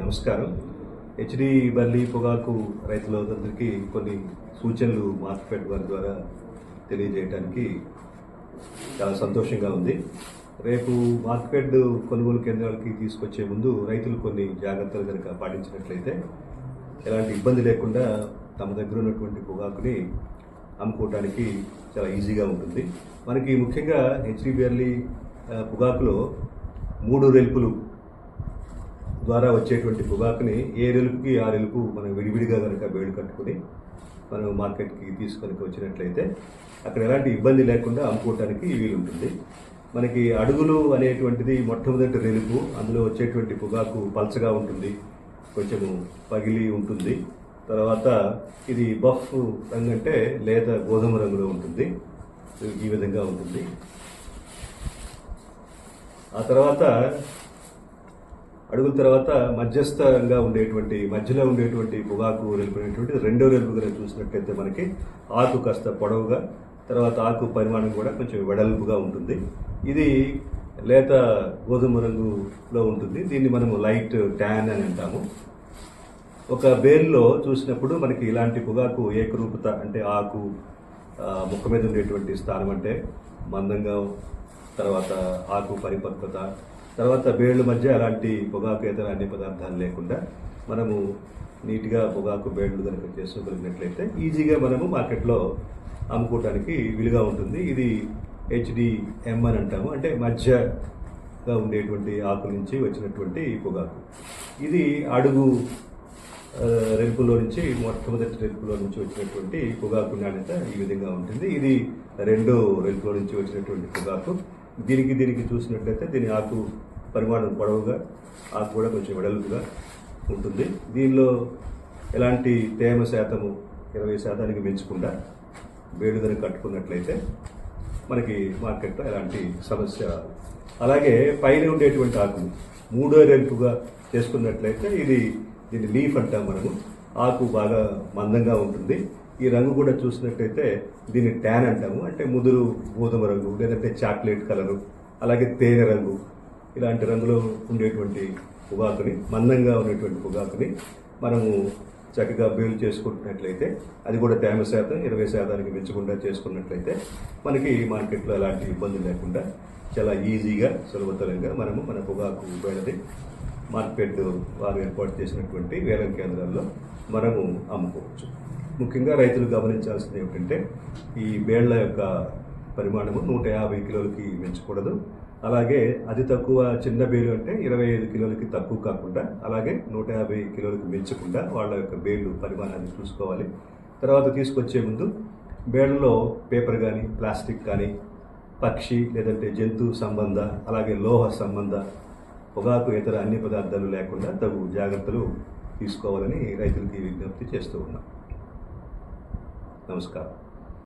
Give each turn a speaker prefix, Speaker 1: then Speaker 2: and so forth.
Speaker 1: నమస్కారం. హెచ్డి బల్లీ పొగాకు రైతులందరికీ కొన్ని సూచనలు మార్కెట్ వారి ద్వారా తెలియజేయడానికి చాలా సంతోషంగా ఉంది. రేపు మార్కెట్ కొనుగోలు కేంద్రాలకి తీసుకొచ్చే ముందు రైతులు కొన్ని జాగ్రత్తలు కనుక పాటించినట్లయితే ఎలాంటి ఇబ్బంది లేకుండా తమ దగ్గర ఉన్నటువంటి పొగాకుని అమ్ముకోవడానికి చాలా ఈజీగా ఉంటుంది. మనకి ముఖ్యంగా హెచ్డిబిఆర్లీ పొగాకులో మూడు రెల్పులు ద్వారా వచ్చేటువంటి పొగాకుని ఏ రెలుపుకి ఆ రెలుపు మనం విడివిడిగా కనుక వేడి కట్టుకుని మనం మార్కెట్కి తీసుకొని వచ్చినట్లయితే అక్కడ ఎలాంటి ఇబ్బంది లేకుండా అమ్ముకోవటానికి వీలుంటుంది. మనకి అడుగులు అనేటువంటిది మొట్టమొదటి రెలుపు అందులో వచ్చేటువంటి పొగాకు పల్చగా ఉంటుంది. కొంచెము పగిలి ఉంటుంది. తర్వాత ఇది బఫ్ రంగు అంటే లేత గోధుమ రంగులో ఉంటుంది. ఈ విధంగా ఉంటుంది. ఆ తర్వాత అడుగుల తర్వాత మధ్యస్థంగా ఉండేటువంటి మధ్యలో ఉండేటువంటి పొగాకు రెలుపునేటువంటి రెండో రెలుపుగా చూసినట్టయితే మనకి ఆకు కాస్త పొడవుగా తర్వాత ఆకు పరిమాణం కూడా కొంచెం వెడల్పుగా ఉంటుంది. ఇది లేత గోధుమ రంగులో ఉంటుంది. దీన్ని మనము లైట్ ట్యాన్ అని అంటాము. ఒక బేల్లో చూసినప్పుడు మనకి ఇలాంటి పొగాకు ఏకరూపత అంటే ఆకు ఆ, ముక్క మీద ఉండేటువంటి స్థానం అంటే మందంగా తర్వాత ఆకు పరిపక్వత తర్వాత బేళ్ళ మధ్య అలాంటి పొగాకేతర అన్ని పదార్థాలు లేకుండా మనము నీట్గా పొగాకు బేళ్ళు కనుక చేసుకోగలిగినట్లయితే ఈజీగా మనము మార్కెట్లో అమ్ముకోవడానికి వీలుగా ఉంటుంది. ఇది హెచ్డిఎం అని అంటాము. అంటే మధ్యగా ఉండేటువంటి ఆకు నుంచి వచ్చినటువంటి పొగాకు. ఇది అడుగు రెల్పులో నుంచి మొట్టమొదటి రెల్పులో నుంచి వచ్చినటువంటి పొగాకు నాణ్యత ఈ విధంగా ఉంటుంది. ఇది రెండో రెల్పులో నుంచి వచ్చినటువంటి పొగాకు. దీనికి దీనికి చూసినట్లయితే దీని ఆకు పరిమాణం పొడవుగా ఆకు కూడా కొంచెం వెడల్పుగా ఉంటుంది. దీనిలో ఎలాంటి తేమ శాతము ఇరవై శాతానికి పెంచకుండా వేడుదని కట్టుకున్నట్లయితే మనకి మార్కెట్లో ఎలాంటి సమస్య అలాగే పైన ఉండేటువంటి ఆకులు మూడో రెల్పుగా చేసుకున్నట్లయితే ఇది దీన్ని లీఫ్ అంటాం మనము. ఆకు బాగా మందంగా ఉంటుంది. ఈ రంగు కూడా చూసినట్టయితే దీన్ని ట్యాన్ అంటాము. అంటే ముదురు గోధుమ రంగు లేదంటే చాక్లెట్ కలరు అలాగే తేనె రంగు. ఇలాంటి రంగులో ఉండేటువంటి పొగాకుని మందంగా ఉన్నటువంటి పొగాకుని మనము చక్కగా బేలు చేసుకుంటున్నట్లయితే అది కూడా తేమ శాతం ఇరవై శాతానికి పెంచకుండా చేసుకున్నట్లయితే మనకి మార్కెట్లో ఎలాంటి ఇబ్బంది లేకుండా చాలా ఈజీగా సులభతరంగా మనము మన పొగాకు బయలుది మార్కెట్ వారు ఏర్పాటు చేసినటువంటి వేలం కేంద్రాల్లో మనము అమ్ముకోవచ్చు. ముఖ్యంగా రైతులు గమనించాల్సింది ఏమిటంటే ఈ బేళ్ళ యొక్క పరిమాణము నూట యాభై కిలోలకి పెంచకూడదు అలాగే అతి తక్కువ చిన్న బేలు అంటే ఇరవై ఐదు కిలోలకి తక్కువ కాకుండా అలాగే నూట యాభై కిలోలకి పెంచకుండా వాళ్ళ యొక్క బేళ్ళు పరిమాణాన్ని చూసుకోవాలి. తర్వాత తీసుకొచ్చే ముందు బేళ్ళలో పేపర్ కానీ ప్లాస్టిక్ కానీ పక్షి లేదంటే జంతు సంబంధ అలాగే లోహ సంబంధ పొగాకు ఇతర అన్ని పదార్థాలు లేకుండా తగు జాగ్రత్తలు తీసుకోవాలని రైతులకి విజ్ఞప్తి చేస్తూ ఉన్నాం. నమస్కారం.